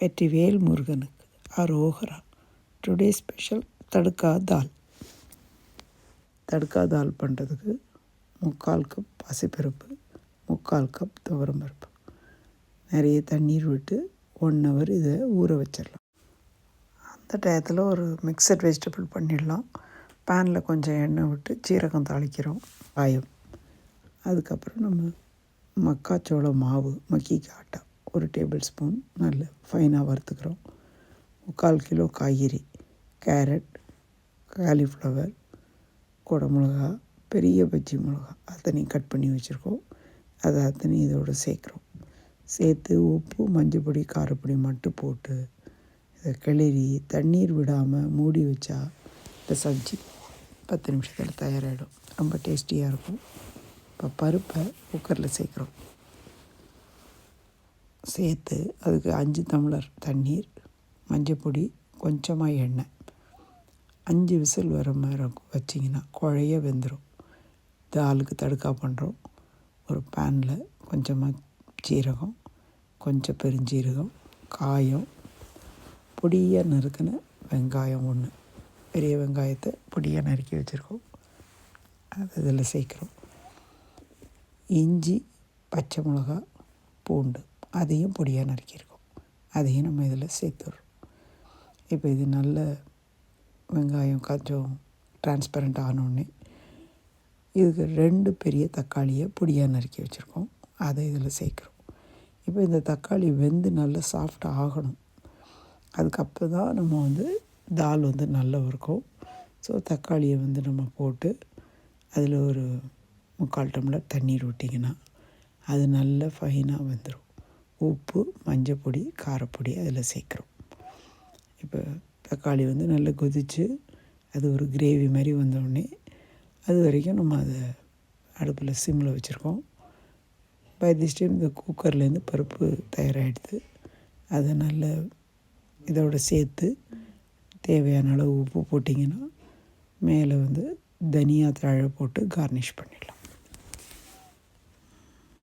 வெற்றிவேல் முருகனுக்கு அரோகரா. Today special தடுக்கா தால் தடுக்கா தால் பண்ணுறதுக்கு முக்கால் கப் பசிப்பருப்பு முக்கால் கப் துவரம் பருப்பு நிறைய தண்ணீர் விட்டு ஒன் ஹவர் இதை ஊற வச்சிடலாம். அந்த டயத்தில் ஒரு மிக்சட் வெஜிடபிள் பண்ணிடலாம். பேனில் கொஞ்சம் எண்ணெய் விட்டு சீரகம் தாளிக்கிறோம். காயம். அதுக்கப்புறம் நம்ம மக்காச்சோள மாவு மக்கிக்கு ஆட்டா ஒரு டேபிள் ஸ்பூன் நல்ல ஃபைனாக வறுத்துக்கிறோம். முக்கால் கிலோ காய்கறி கேரட் காலிஃப்ளவர் குடமிளகா பெரிய பஜ்ஜி மிளகா அத்தனையும் கட் பண்ணி வச்சுருக்கோம். அதை அத்தனையும் இதோடு சேர்க்குறோம். சேர்த்து உப்பு மஞ்சள் பொடி காரப்பொடி மட்டும் போட்டு இதை கிளறி தண்ணீர் விடாமல் மூடி வச்சா இந்த சப்ஜி பத்து நிமிஷத்தில் தயாராகிடும் ரொம்ப டேஸ்டியாக இருக்கும். இப்போ பருப்பை குக்கரில் சேர்க்குறோம். சேர்த்து அதுக்கு அஞ்சு டம்ளர் தண்ணீர் மஞ்சள் பொடி கொஞ்சமாக எண்ணெய். அஞ்சு விசில் வர மாதிரி வச்சிங்கன்னா குழைய வெந்துடும் தாலுக்கு தடுக்கா பண்ணுறோம் ஒரு பேனில் கொஞ்சமாக சீரகம் கொஞ்சம் பெருஞ்சீரகம் காயம் பொடியாக நறுக்கின வெங்காயம் ஒன்று பெரிய வெங்காயத்தை பொடியாக நறுக்கி வச்சுருக்கோம். அது இதில் சேர்க்குறோம். இஞ்சி பச்சை மிளகா பூண்டு. அதையும் பொடியாக நறுக்கியிருக்கோம். அதையும் நம்ம இதில் சேர்த்துடுறோம். இப்போ இது நல்ல வெங்காயம் கொஞ்சம் டிரான்ஸ்பரண்ட் ஆனோடனே இதுக்கு ரெண்டு பெரிய தக்காளியை பொடியாக நறுக்கி வச்சுருக்கோம். அதை இதில் சேர்க்குறோம். இப்போ இந்த தக்காளி வெந்து நல்லா சாஃப்டாக ஆகணும். அதுக்கப்புறம் தான் நம்ம வந்து தால் வந்து நல்லா இருக்கும் ஸோ தக்காளியை வந்து நம்ம போட்டு அதில் ஒரு முக்கால் டம்ளர் தண்ணீர் விட்டிங்கன்னா அது நல்ல ஃபைனாக வந்துடும் உப்பு மஞ்சள் பொடி காரப்பொடி அதில் சேர்க்குறோம். இப்போ தக்காளி வந்து நல்லா கொதித்து அது ஒரு கிரேவி மாதிரி வந்தோடனே அது வரைக்கும் நம்ம அதை அடுப்பில் சிம்மில் வச்சுருக்கோம். பை திஸ் டைம் இந்த குக்கர்லேருந்து பருப்பு தயாராகிடுது அதை நல்ல இதோட சேர்த்து தேவையான அளவு உப்பு போட்டிங்கன்னா மேலே வந்து தனியா தழை போட்டு கார்னிஷ் பண்ணிடலாம்.